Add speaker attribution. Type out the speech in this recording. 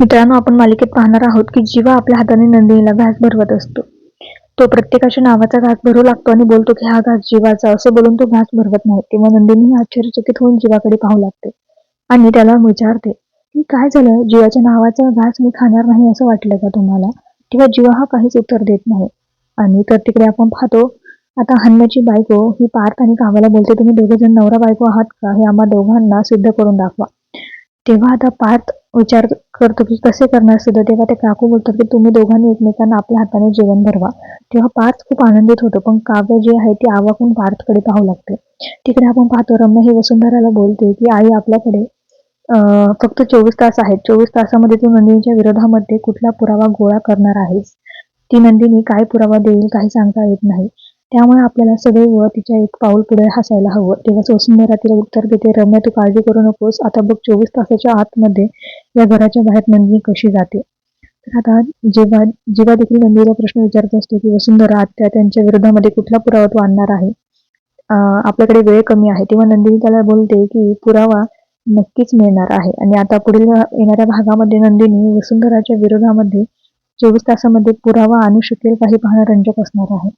Speaker 1: मित्रांनो आपण मालिकेत पाहणार आहोत की जीवा आपल्या हाताने नंदिनीला घास भरवत असतो. तो प्रत्येकाच्या नावाचा घास भरू लागतो आणि बोलतो की हा घास जीवाचा असं बोलून तो घास भरवत नाही. तेव्हा नंदिनी आश्चर्यचकित होऊन जीवाकडे पाहू लागते आणि त्याला विचारते की काय झालं? जीवाच्या नावाचा घास मी खाणार नाही असं वाटलं का तुम्हाला? तेव्हा जीवा हा काहीच उत्तर देत नाही. आणि तर तिकडे आपण पाहतो आता हन्याची बायको ही पार्थ आणि कावाला बोलते तुम्ही दोघे जण नवरा बायको आहात का? हे आम्हा दोघांना सिद्ध करून दाखवा. तेव्हा आता पार्थ विचार करतो की कसे करणार सुद्धा तेव्हा ते काकू बोलतात की तुम्ही दोघांनी एकमेकांना आपल्या हाताने जेवण भरवा. तेव्हा पार्थ खूप आनंदित होतो पण काव्य जे आहे ते आवाकून पार्थकडे पाहू लागते. तिकडे आपण पाहतो रम्य हे वसुंधराला बोलते की आई आपल्याकडे फक्त चोवीस तास आहेत. चोवीस तासामध्ये तू नंदिनीच्या विरोधामध्ये कुठला पुरावा गोळा करणार आहेस? ती नंदिनी काय पुरावा देईल काही सांगता येत नाही. त्यामुळे आपल्याला सदैव तिच्या एक पाऊल पुढे हसायला हवं. तेव्हा वसुंधरा तिला उत्तर देते रम्य तू काळजी करू नकोस. आता बघ चोवीस तासाच्या आतमध्ये या घराच्या बाहेर नंदिनी कशी जाते? तर आता जेव्हा जेव्हा देखील नंदिनीला प्रश्न विचारत असतो की वसुंधरा आत्या त्यांच्या विरोधामध्ये कुठला पुरावा तो आणणार आहे? आपल्याकडे वेळ कमी आहे. तेव्हा नंदिनी त्याला बोलते की पुरावा नक्कीच मिळणार आहे. आणि आता पुढील येणाऱ्या भागामध्ये नंदिनी वसुंधराच्या विरोधामध्ये चोवीस तासामध्ये पुरावा आणू शकेल काही पाहणं रंजक असणार आहे.